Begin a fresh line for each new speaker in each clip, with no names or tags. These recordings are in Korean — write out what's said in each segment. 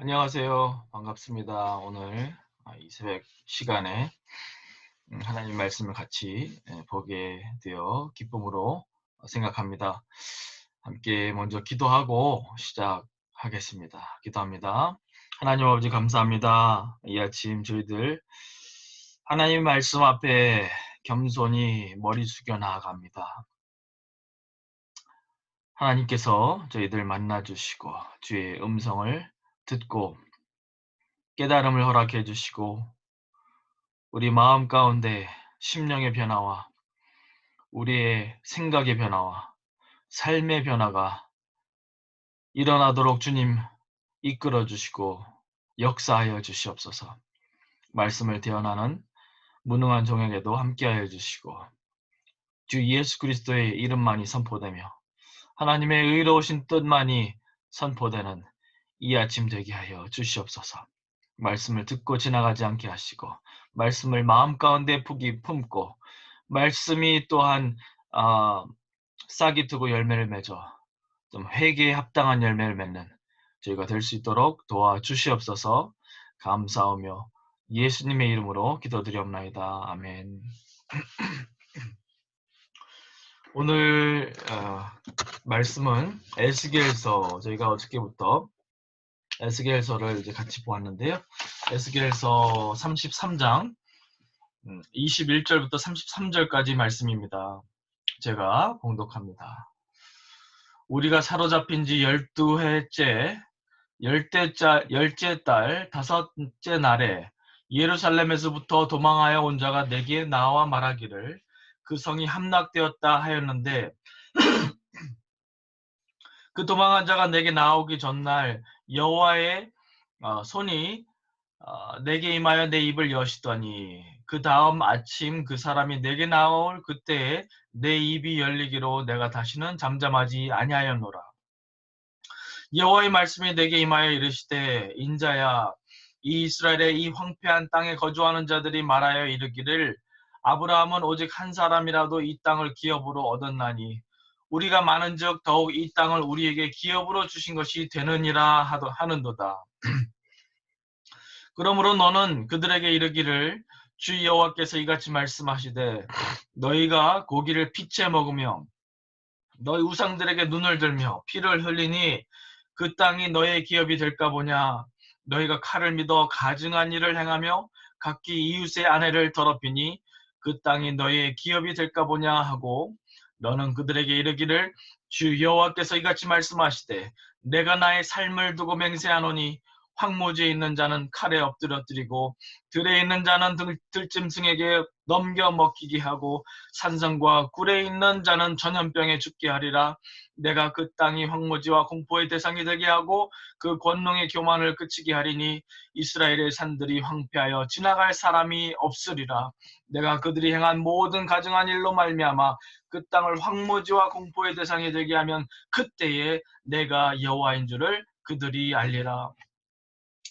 안녕하세요. 반갑습니다. 오늘 아, 이 새벽 시간에 음, 하나님 말씀을 같이 예, 보게 되어 기쁨으로 생각합니다. 함께 먼저 기도하고 시작하겠습니다. 기도합니다. 하나님 아버지 감사합니다. 이 아침 저희들 하나님 말씀 앞에 겸손히 머리 숙여 나아갑니다. 하나님께서 저희들 만나주시고 주의 음성을 듣고 깨달음을 허락해 주시고 우리 마음 가운데 심령의 변화와 우리의 생각의 변화와 삶의 변화가 일어나도록 주님 이끌어 주시고 역사하여 주시옵소서. 말씀을 대언하는 무능한 종에게도 함께하여 주시고 주 예수 그리스도의 이름만이 선포되며 하나님의 의로우신 뜻만이 선포되는 이 아침 되게 하여 주시옵소서. 말씀을 듣고 지나가지 않게 하시고 말씀을 마음 가운데 푹이 품고 말씀이 또한 어, 싹이 트고 열매를 맺어 좀 회개에 합당한 열매를 맺는 저희가 될 수 있도록 도와주시옵소서 감사하며 예수님의 이름으로 기도드리옵나이다. 아멘. 오늘 어, 말씀은 에스겔서 저희가 어저께부터 에스겔서를 이제 같이 보았는데요. 에스겔서 33장 21절부터 33절까지 말씀입니다. 제가 봉독합니다. 우리가 사로잡힌 지 12회째, 열대짜, 열째 달, 다섯째 날에 예루살렘에서부터 도망하여 온 자가 내게 나와 말하기를 그 성이 함락되었다 하였는데 그 도망한 자가 내게 나오기 전날 여호와의 어, 손이 어, 내게 임하여 내 입을 여시더니 그 다음 아침 그 사람이 내게 나올 그때에 내 입이 열리기로 내가 다시는 잠잠하지 아니하였노라. 여호와의 말씀이 내게 임하여 이르시되 인자야 이 이스라엘의 이 황폐한 땅에 거주하는 자들이 말하여 이르기를 아브라함은 오직 한 사람이라도 이 땅을 기업으로 얻었나니 우리가 많은 즉 더욱 이 땅을 우리에게 기업으로 주신 것이 되느니라 하는도다. 그러므로 너는 그들에게 이르기를 주 여호와께서 이같이 말씀하시되 너희가 고기를 피채 먹으며 너희 우상들에게 눈을 들며 피를 흘리니 그 땅이 너의 기업이 될까 보냐 너희가 칼을 믿어 가증한 일을 행하며 각기 이웃의 아내를 더럽히니 그 땅이 너희의 기업이 될까 보냐 하고 너는 그들에게 이르기를 주 여호와께서 이같이 말씀하시되 내가 나의 삶을 두고 맹세하노니 황무지에 있는 자는 칼에 엎드려뜨리고 들에 있는 자는 들, 찜승에게 넘겨 먹히게 하고 산성과 굴에 있는 자는 전염병에 죽게 하리라. 내가 그 땅이 황무지와 공포의 대상이 되게 하고 그 권능의 교만을 그치게 하리니 이스라엘의 산들이 황폐하여 지나갈 사람이 없으리라. 내가 그들이 행한 모든 가증한 일로 말미암아 그 땅을 황무지와 공포의 대상이 되게 하면 그때에 내가 여호와인 줄을 그들이 알리라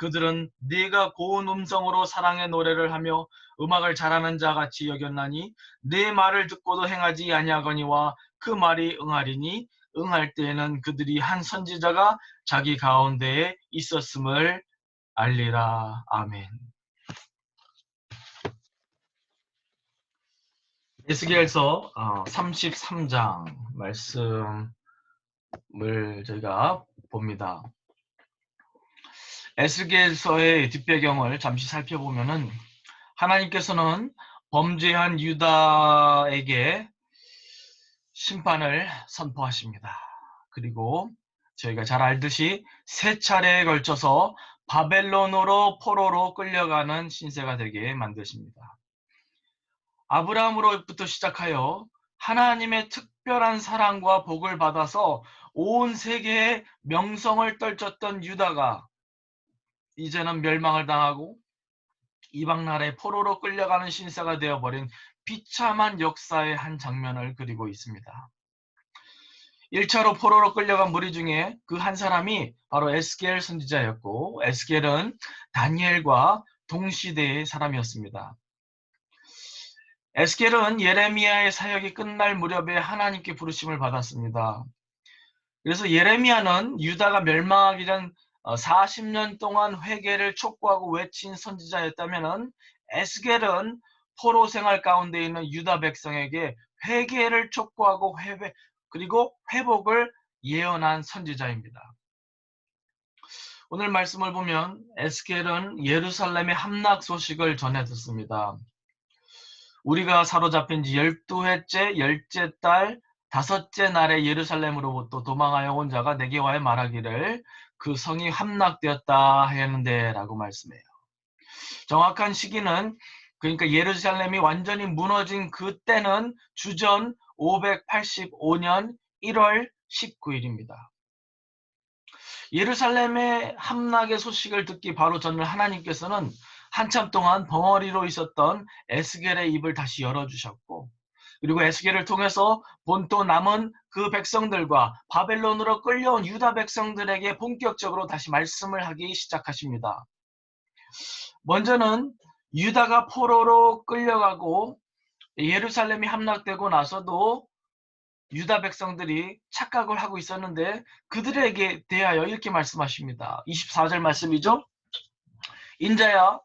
그들은 네가 고운 음성으로 사랑의 노래를 하며 음악을 잘하는 자 같이 여겼나니 네 말을 듣고도 행하지 아니하거니와 그 말이 응하리니 응할 때에는 그들이 한 선지자가 자기 가운데에 있었음을 알리라. 아멘. 에스겔서 33장 어, 말씀을 저희가 봅니다. 에스겔서의 뒷배경을 잠시 살펴보면은 하나님께서는 범죄한 유다에게 심판을 선포하십니다. 그리고 저희가 잘 알듯이 세 차례에 걸쳐서 바벨론으로 포로로 끌려가는 신세가 되게 만드십니다. 아브라함으로부터 시작하여 하나님의 특별한 사랑과 복을 받아서 온 세계의 명성을 떨쳤던 유다가 이제는 멸망을 당하고 이방 나라의 포로로 끌려가는 신사가 되어버린 비참한 역사의 한 장면을 그리고 있습니다. 1차로 포로로 끌려간 무리 중에 그 한 사람이 바로 에스겔 선지자였고 에스겔은 다니엘과 동시대의 사람이었습니다. 에스겔은 예레미야의 사역이 끝날 무렵에 하나님께 부르심을 받았습니다. 그래서 예레미야는 유다가 멸망하기 전 40년 동안 회개를 촉구하고 외친 선지자였다면 에스겔은 포로 생활 가운데 있는 유다 백성에게 회개를 촉구하고 회배 그리고 회복을 예언한 선지자입니다. 오늘 말씀을 보면 에스겔은 예루살렘의 함락 소식을 전해 듣습니다. 우리가 사로잡힌 지 12회째, 열째 달, 다섯째 날에 예루살렘으로부터 도망하여 온 자가 내게 와야 말하기를 그 성이 함락되었다 하였는데 라고 말씀해요. 정확한 시기는 그러니까 예루살렘이 완전히 무너진 그때는 주전 585년 1월 19일입니다. 예루살렘의 함락의 소식을 듣기 바로 전날 하나님께서는 한참 동안 벙어리로 있었던 에스겔의 입을 다시 열어주셨고 그리고 에스겔을 통해서 본토 남은 그 백성들과 바벨론으로 끌려온 유다 백성들에게 본격적으로 다시 말씀을 하기 시작하십니다. 먼저는 유다가 포로로 끌려가고 예루살렘이 함락되고 나서도 유다 백성들이 착각을 하고 있었는데 그들에게 대하여 이렇게 말씀하십니다. 24절 말씀이죠. 인자야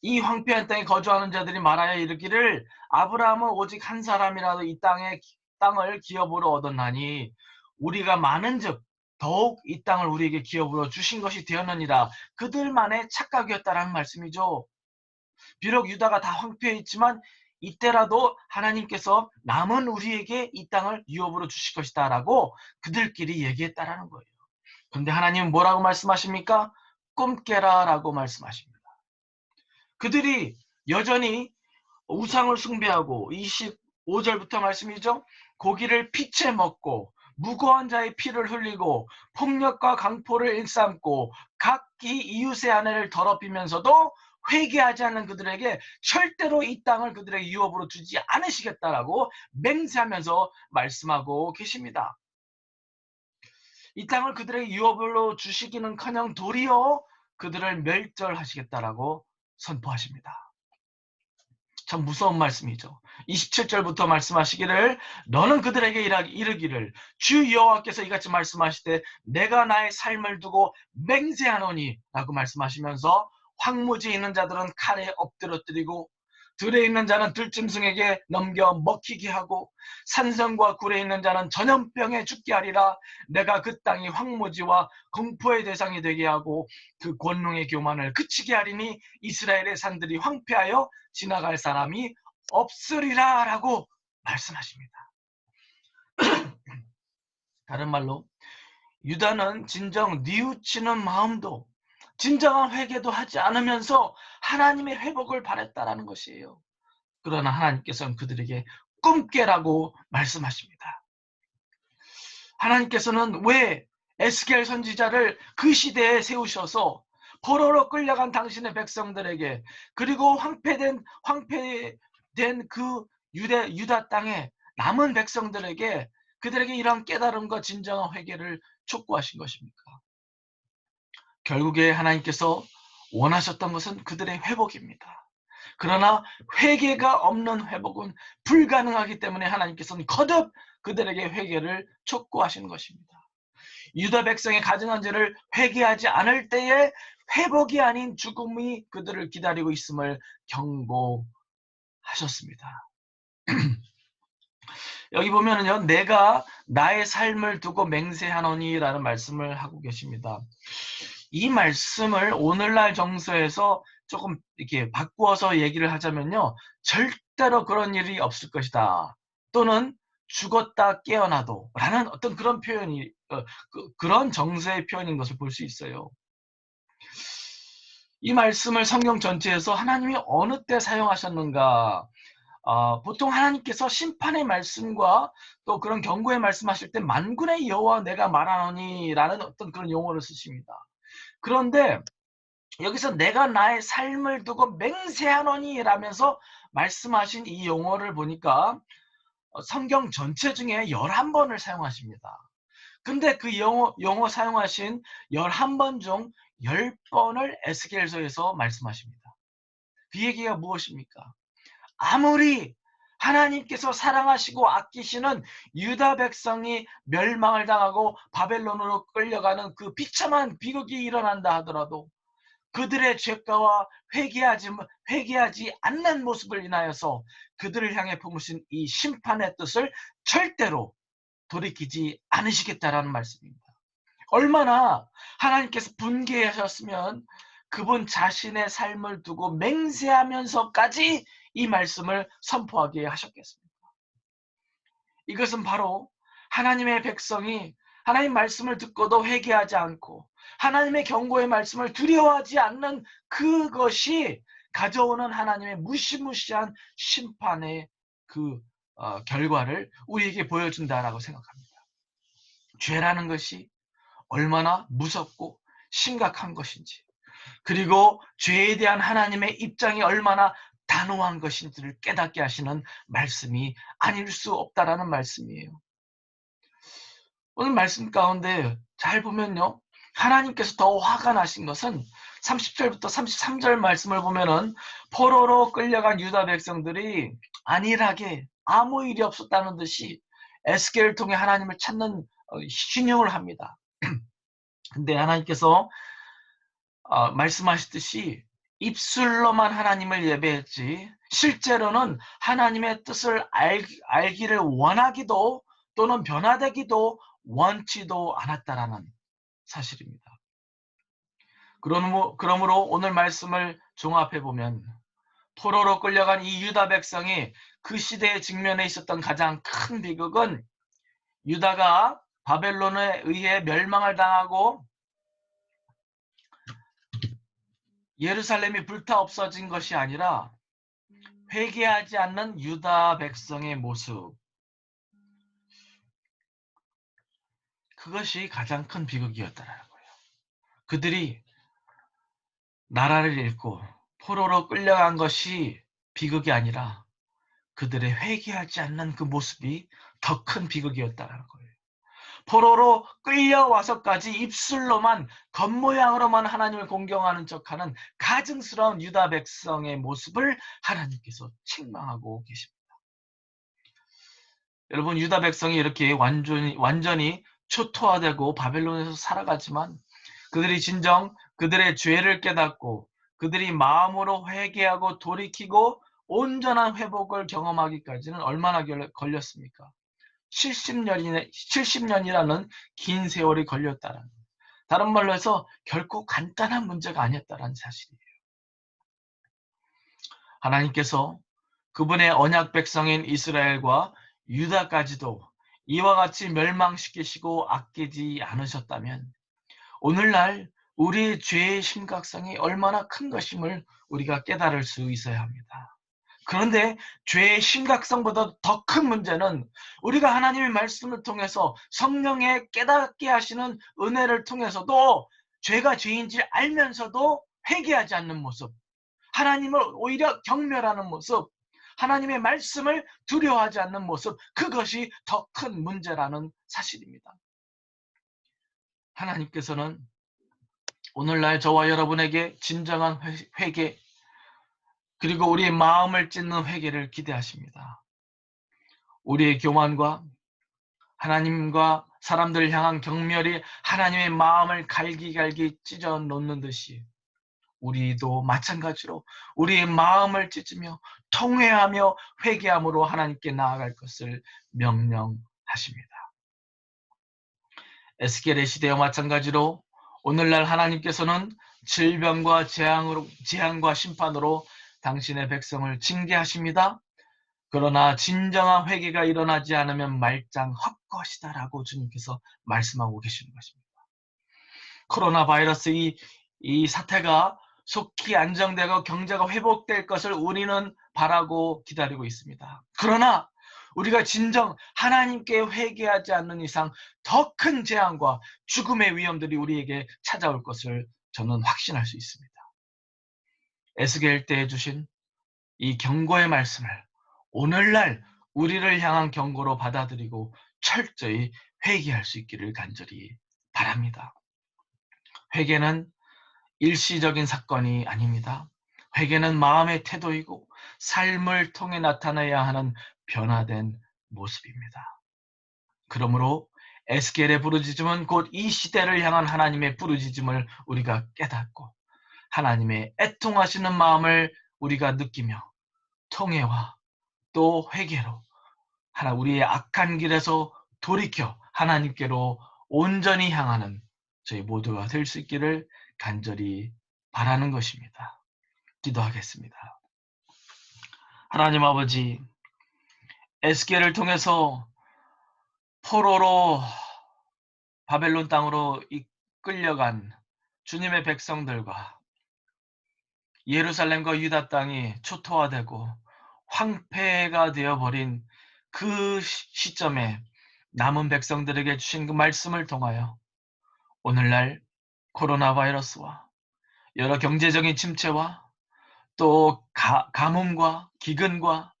이 황폐한 땅에 거주하는 자들이 말하여 이르기를 아브라함은 오직 한 사람이라도 이 땅에 땅을 기업으로 얻었나니 우리가 많은즉 더욱 이 땅을 우리에게 기업으로 주신 것이 되었느니라 그들만의 착각이었다라는 말씀이죠. 비록 유다가 다 황폐해 있지만 이때라도 하나님께서 남은 우리에게 이 땅을 유업으로 주실 것이다 라고 그들끼리 얘기했다라는 거예요. 근데 하나님은 뭐라고 말씀하십니까? 꿈 깨라 라고 말씀하십니다. 그들이 여전히 우상을 숭배하고 25절부터 말씀이죠. 고기를 피채 먹고 무고한 자의 피를 흘리고 폭력과 강포를 일삼고 각기 이웃의 아내를 더럽히면서도 회개하지 않는 그들에게 절대로 이 땅을 그들에게 유업으로 주지 않으시겠다라고 맹세하면서 말씀하고 계십니다. 이 땅을 그들에게 유업으로 주시기는커녕 도리어 그들을 멸절하시겠다라고 선포하십니다. 참 무서운 말씀이죠. 27절부터 말씀하시기를 너는 그들에게 이르기를 주 여호와께서 이같이 말씀하시되 내가 나의 삶을 두고 맹세하노니 라고 말씀하시면서 황무지에 있는 자들은 칼에 엎드러뜨리고 들에 있는 자는 들짐승에게 넘겨 먹히게 하고 산성과 굴에 있는 자는 전염병에 죽게 하리라 내가 그 땅이 황무지와 공포의 대상이 되게 하고 그 권능의 교만을 그치게 하리니 이스라엘의 산들이 황폐하여 지나갈 사람이 없으리라 라고 말씀하십니다. 다른 말로 유다는 진정 뉘우치는 마음도 진정한 회개도 하지 않으면서 하나님의 회복을 바랬다라는 것이에요. 그러나 하나님께서는 그들에게 꿈깨라고 말씀하십니다. 하나님께서는 왜 에스겔 선지자를 그 시대에 세우셔서 포로로 끌려간 당신의 백성들에게 그리고 황폐된 황폐된 그 유대 유다 땅에 남은 백성들에게 그들에게 이런 깨달음과 진정한 회개를 촉구하신 것입니까? 결국에 하나님께서 원하셨던 것은 그들의 회복입니다. 그러나 회개가 없는 회복은 불가능하기 때문에 하나님께서는 거듭 그들에게 회개를 촉구하시는 것입니다. 유다 백성의 가증한 죄를 회개하지 않을 때에 회복이 아닌 죽음이 그들을 기다리고 있음을 경고하셨습니다. 여기 보면은요, 내가 나의 삶을 두고 맹세하노니라는 말씀을 하고 계십니다. 이 말씀을 오늘날 정서에서 조금 이렇게 바꾸어서 얘기를 하자면요. 절대로 그런 일이 없을 것이다. 또는 죽었다 깨어나도 라는 어떤 그런 표현이 어, 그, 런 정서의 표현인 것을 볼 수 있어요. 이 말씀을 성경 전체에서 하나님이 어느 때 사용하셨는가 어, 보통 하나님께서 심판의 말씀과 또 그런 경고의 말씀하실 때 만군의 여호와 내가 말하노니라는 어떤 그런 용어를 쓰십니다. 그런데 여기서 내가 나의 삶을 두고 맹세하노니 라면서 말씀하신 이 용어를 보니까 어, 성경 전체 중에 11번을 사용하십니다. 근데 그 용어, 용어 사용하신 11번 중 10번을 에스겔서에서 말씀하십니다. 그 얘기가 무엇입니까? 아무리 하나님께서 사랑하시고 아끼시는 유다 백성이 멸망을 당하고 바벨론으로 끌려가는 그 비참한 비극이 일어난다 하더라도 그들의 죄가와 회개하지, 회개하지 않는 모습을 인하여서 그들을 향해 품으신 이 심판의 뜻을 절대로 돌이키지 않으시겠다라는 말씀입니다. 얼마나 하나님께서 분개하셨으면 그분 자신의 삶을 두고 맹세하면서까지 이 말씀을 선포하게 하셨겠습니까? 이것은 바로 하나님의 백성이 하나님 말씀을 듣고도 회개하지 않고 하나님의 경고의 말씀을 두려워하지 않는 그것이 가져오는 하나님의 무시무시한 심판의 그 어, 결과를 우리에게 보여준다라고 생각합니다. 죄라는 것이 얼마나 무섭고 심각한 것인지 그리고 죄에 대한 하나님의 입장이 얼마나 단호한 것인지를 깨닫게 하시는 말씀이 아닐 수 없다라는 말씀이에요. 오늘 말씀 가운데 잘 보면요. 하나님께서 더 화가 나신 것은 30절부터 33절 말씀을 보면은 포로로 끌려간 유다 백성들이 안일하게 아무 일이 없었다는 듯이 에스겔을 통해 하나님을 찾는 어, 신용을 합니다. 근데 하나님께서 어, 말씀하셨듯이 입술로만 하나님을 예배했지 실제로는 하나님의 뜻을 알, 알기를 원하기도 또는 변화되기도 원치도 않았다라는 사실입니다. 그러므로 오늘 말씀을 종합해 보면 포로로 끌려간 이 유다 백성이 그 시대에 직면해 있었던 가장 큰 비극은 유다가 바벨론에 의해 멸망을 당하고 예루살렘이 불타 없어진 것이 아니라 회개하지 않는 유다 백성의 모습. 그것이 가장 큰 비극이었다는 거예요. 그들이 나라를 잃고 포로로 끌려간 것이 비극이 아니라 그들의 회개하지 않는 그 모습이 더 큰 비극이었다는 거예요. 포로로 끌려와서까지 입술로만 겉모양으로만 하나님을 공경하는 척하는 가증스러운 유다 백성의 모습을 하나님께서 책망하고 계십니다. 여러분 유다 백성이 이렇게 완전히 완전히 초토화되고 바벨론에서 살아가지만 그들이 진정 그들의 죄를 깨닫고 그들이 마음으로 회개하고 돌이키고 온전한 회복을 경험하기까지는 얼마나 걸렸습니까? 70년이, 70년이라는 긴 세월이 걸렸다는 다른 말로 해서 결코 간단한 문제가 아니었다는 사실이에요. 하나님께서 그분의 언약 백성인 이스라엘과 유다까지도 이와 같이 멸망시키시고 아끼지 않으셨다면 오늘날 우리의 죄의 심각성이 얼마나 큰 것임을 우리가 깨달을 수 있어야 합니다. 그런데 죄의 심각성보다 더 큰 문제는 우리가 하나님의 말씀을 통해서 성령의 깨닫게 하시는 은혜를 통해서도 죄가 죄인지 알면서도 회개하지 않는 모습, 하나님을 오히려 경멸하는 모습, 하나님의 말씀을 두려워하지 않는 모습, 그것이 더 큰 문제라는 사실입니다. 하나님께서는 오늘날 저와 여러분에게 진정한 회개, 그리고 우리의 마음을 찢는 회개를 기대하십니다. 우리의 교만과 하나님과 사람들을 향한 경멸이 하나님의 마음을 갈기갈기 찢어 놓는 듯이 우리도 마찬가지로 우리의 마음을 찢으며 통회하며 회개함으로 하나님께 나아갈 것을 명령하십니다. 에스겔의 시대와 마찬가지로 오늘날 하나님께서는 질병과 재앙으로, 재앙과 심판으로 당신의 백성을 징계하십니다. 그러나 진정한 회개가 일어나지 않으면 말짱 헛것이다라고 주님께서 말씀하고 계시는 것입니다. 코로나 바이러스 이, 이 사태가 속히 안정되고 경제가 회복될 것을 우리는 바라고 기다리고 있습니다. 그러나 우리가 진정 하나님께 회개하지 않는 이상 더 큰 재앙과 죽음의 위험들이 우리에게 찾아올 것을 저는 확신할 수 있습니다. 에스겔 때에 주신 이 경고의 말씀을 오늘날 우리를 향한 경고로 받아들이고 철저히 회개할 수 있기를 간절히 바랍니다. 회개는 일시적인 사건이 아닙니다. 회개는 마음의 태도이고 삶을 통해 나타나야 하는 변화된 모습입니다. 그러므로 에스겔의 부르짖음은 곧 이 시대를 향한 하나님의 부르짖음을 우리가 깨닫고 하나님의 애통하시는 마음을 우리가 느끼며 통회와 또 회개로 하나 우리의 악한 길에서 돌이켜 하나님께로 온전히 향하는 저희 모두가 될 수 있기를 간절히 바라는 것입니다. 기도하겠습니다. 하나님 아버지, 에스겔을 통해서 포로로 바벨론 땅으로 이끌려간 주님의 백성들과 예루살렘과 유다 땅이 초토화되고 황폐가 되어버린 그 시점에 남은 백성들에게 주신 그 말씀을 통하여 오늘날 코로나 바이러스와 여러 경제적인 침체와 또 가, 가뭄과 기근과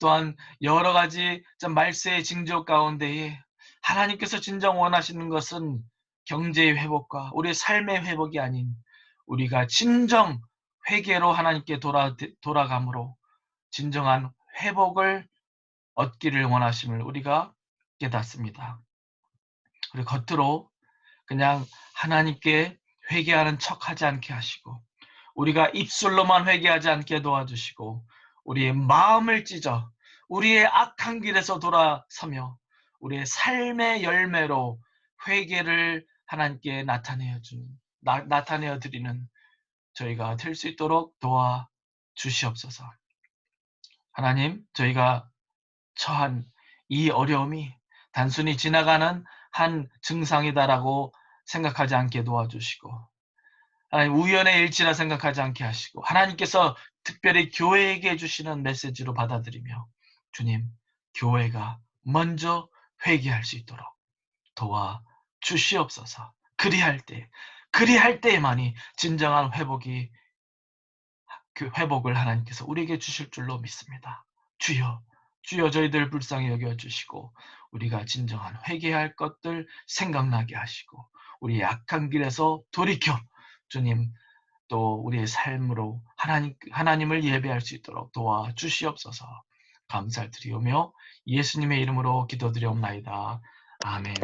또한 여러 가지 말세의 징조 가운데에 하나님께서 진정 원하시는 것은 경제의 회복과 우리의 삶의 회복이 아닌 우리가 진정 회개로 하나님께 돌아, 돌아감으로 진정한 회복을 얻기를 원하심을 우리가 깨닫습니다. 그리고 겉으로 그냥 하나님께 회개하는 척 하지 않게 하시고 우리가 입술로만 회개하지 않게 도와주시고 우리의 마음을 찢어 우리의 악한 길에서 돌아서며 우리의 삶의 열매로 회개를 하나님께 나타내어 주 나, 나타내어 드리는 저희가 될수 있도록 도와 주시옵소서. 하나님, 저희가 처한 이 어려움이 단순히 지나가는 한 증상이다라고 생각하지 않게 도와주시고 하나님 우연의 일치라 생각하지 않게 하시고 하나님께서 특별히 교회에게 주시는 메시지로 받아들이며 주님 교회가 먼저 회개할 수 있도록 도와 주시옵소서. 그리할 때 그리할 때에만이 진정한 회복이 그 회복을 하나님께서 우리에게 주실 줄로 믿습니다. 주여 주여 저희들 불쌍히 여겨 주시고 우리가 진정한 회개할 것들 생각나게 하시고 우리 약한 길에서 돌이켜 주님 또 우리의 삶으로 하나님 하나님을 예배할 수 있도록 도와 주시옵소서. 감사를 드리오며 예수님의 이름으로 기도드리옵나이다. 아멘.